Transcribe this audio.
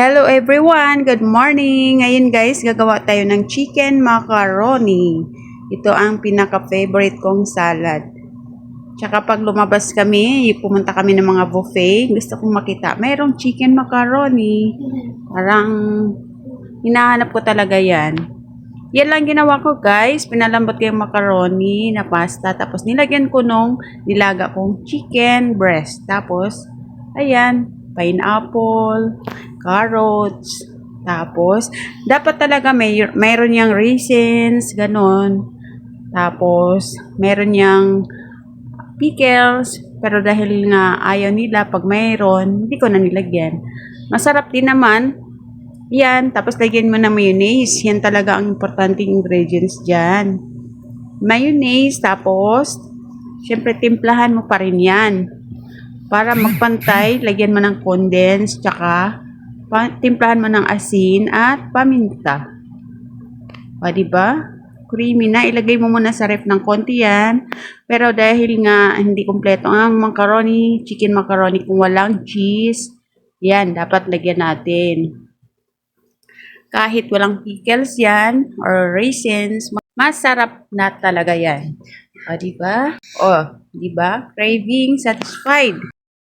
Hello everyone! Good morning! Ngayon guys, gagawa tayo ng chicken macaroni. Ito ang pinaka-favorite kong salad. Tsaka pag lumabas kami, pumunta kami ng mga buffet, gusto kong makita, mayroong chicken macaroni. Parang hinahanap ko talaga yan. Yan lang ginawa ko guys. Pinalambot ko yung macaroni na pasta. Tapos nilagyan ko nung nilaga kong chicken breast. Tapos, ayan, pineapple, carrots. Tapos, dapat talaga may, mayroon niyang raisins, ganon. Tapos, meron niyang pickles. Pero dahil nga ayaw nila, pag mayroon, hindi ko na nilagyan. Masarap din naman. Yan, tapos lagyan mo ng mayonnaise. Yan talaga ang importante ingredients dyan. Mayonnaise, tapos, syempre timplahan mo pa rin yan. Para magpantay, lagyan mo ng condensed, tsaka timplahan mo ng asin at paminta. O, di ba? Creamy na. Ilagay mo muna sa ref ng konti yan. Pero dahil nga hindi kompleto ang macaroni, chicken macaroni kung walang cheese, yan, dapat lagyan natin kahit walang pickles yan or raisins, masarap na talaga yan. O, di ba? O, di ba? Craving satisfied.